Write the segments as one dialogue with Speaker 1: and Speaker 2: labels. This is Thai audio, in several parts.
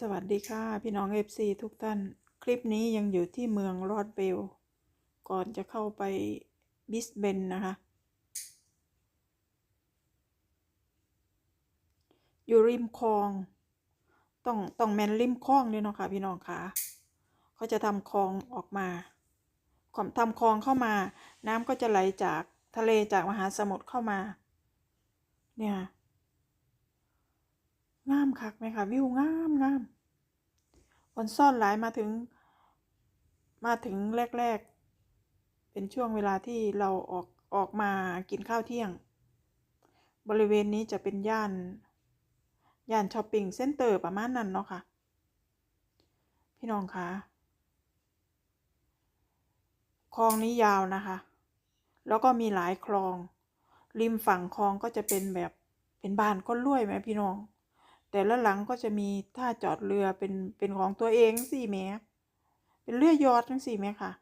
Speaker 1: สวัสดีค่ะ พี่น้อง FC ทุกท่าน คลิปนี้ยังอยู่ที่เมืองรอดเบล ก่อนจะเข้าไปบิสเบนนะคะ อยู่ริมคลอง ต้องต้องแมนริมคลองเลยเนาะค่ะพี่น้องค่ะเขาจะทำคลองออกมาความทำคลองเข้ามา น้ำก็จะไหลจากทะเลจากมหาสมุทรเข้ามา เนี่ย งามคักไหมคะวิวงามงามคนซ่อนหลายมาถึง มาถึงแรก ๆ เป็นช่วงเวลาที่เราออกออกมากินข้าวเที่ยง บริเวณนี้จะเป็นย่าน ย่านช้อปปิ้งเซ็นเตอร์ประมาณนั้นเนาะค่ะ พี่น้องคะคลองนี้ยาวนะคะ แล้วก็มีหลายคลอง ริมฝั่งคลองก็จะเป็นแบบเป็นบ้านก้นลุ่ยไหมพี่น้อง แต่ละหลังก็จะมีท่าจอดเรือเป็นเป็นของตัวเองสี่เมตรเป็นเรือยอดทั้งสี่เมตรค่ะ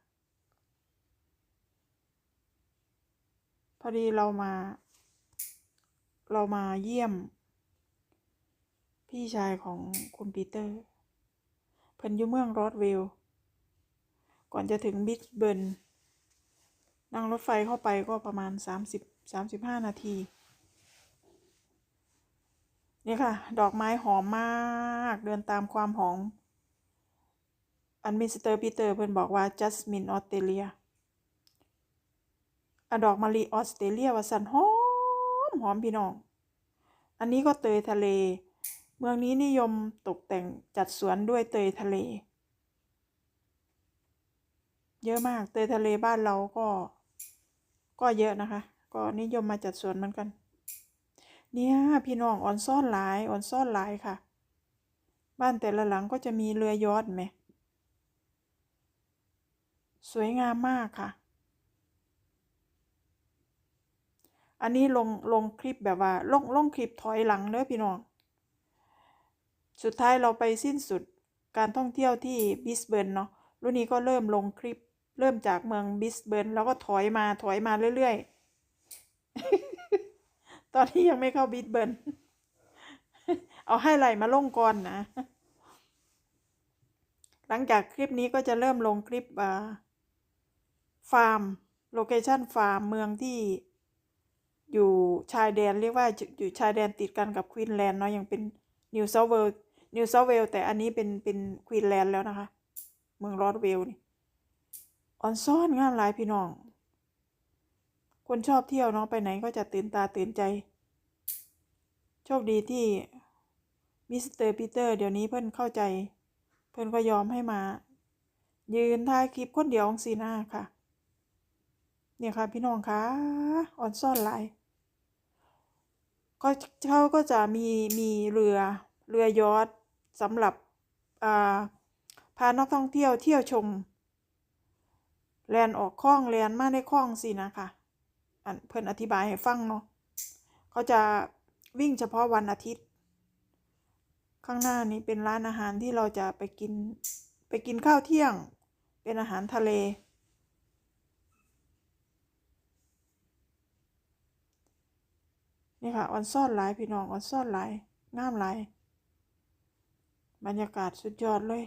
Speaker 1: พอดีเรามา เรามาเยี่ยม พี่ชายของคุณปีเตอร์เพิ่นอยู่เมืองรอดเวลก่อนจะถึงบิชเบิร์นนั่งรถไฟเข้าไปก็ประมาณ 30 35 นาที นี่ค่ะ ดอกไม้หอมมาก เดินตามความหอม อันมิสเตอร์ปีเตอร์เพิ่นบอกว่าจัสมินออสเตรเลียอดอกมะลิออสเตรเลียว่าสันหอมหอมพี่น้อง อันนี้ก็เตยทะเล เมืองนี้นิยมตกแต่งจัดสวนด้วยเตยทะเล เยอะมากเตยทะเลบ้านเราก็ ก็เยอะนะคะ ก็นิยมมาจัดสวนเหมือนกัน เนี่ยพี่น้องอ่อนซ่อนหลายอ่อนซ่อนหลายค่ะ บ้านแต่ละหลังก็จะมีเรือยอดไหม สวยงามมากค่ะ อันนี้ลงลงคลิปแบบว่าลงลงคลิปถอยหลังเด้อพี่น้อง สุดท้ายเราไปสิ้นสุดการท่องเที่ยวที่บิสเบิร์นเนาะรุ่นนี้ก็เริ่มลงคลิป เริ่มจากเมืองบิสเบิร์นแล้วก็ถอยมาถอยมาเรื่อยๆ ตอนนี้ยังไม่เข้าบิสเบิร์นเอาให้ไหลมาลงก่อนนะ หลังจากคลิปนี้ก็จะเริ่มลงคลิปอ่าฟาร์มโลเคชันฟาร์มเมืองที่อยู่ชายแดนเรียกว่าอยู่ชายแดนติดกันกับควีนแลนด์เนาะยังเป็นนิวเซาเวลนิวเซาเวลแต่อันนี้เป็นเป็นควีนแลนด์แล้วนะคะ เมืองรอดเวลนี่ออนซ่อนงามหลายพี่น้อง คนชอบเที่ยวเนาะไปไหนก็จะตื่นตาตื่นใจ โชคดีที่มิสเตอร์ปีเตอร์เดี๋ยวนี้เพิ่อนเข้าใจ เพิ่อนก็ยอมให้มา ยืนถ่ายคลิปคนเดียวของซีน่าค่ะ เนี่ยค่ะพี่น้องคะออนซ่อนลายก็เขาก็จะมีมีเรือเรือยอทสำหรับพานักท่องเที่ยวเที่ยวชมแลนออกคลองแลนมาในคลองสินะคะ อันเพิ่อนอธิบายให้ฟังเนาะเขาจะวิ่งเฉพาะวันอาทิตย์ ข้างหน้านี้เป็นร้านอาหารที่เราจะไปกินไปกินข้าวเที่ยง เป็นอาหารทะเล นี่ค่ะออนซ่อนหลายพี่น้องออนซ่อนหลายงามหลายบรรยากาศสุดยอดเลย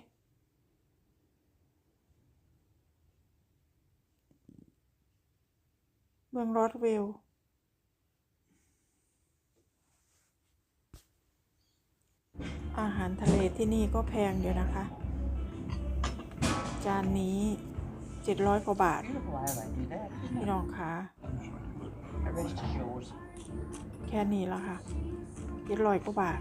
Speaker 1: เมืองรอดเวลอาหารทะเลที่นี่ก็แพงอยู่นะคะ จานนี้เจ็ดร้อยกว่าบาท พี่น้องคะแค่นี้ละค่ะเจ็ดร้อยกว่าบาท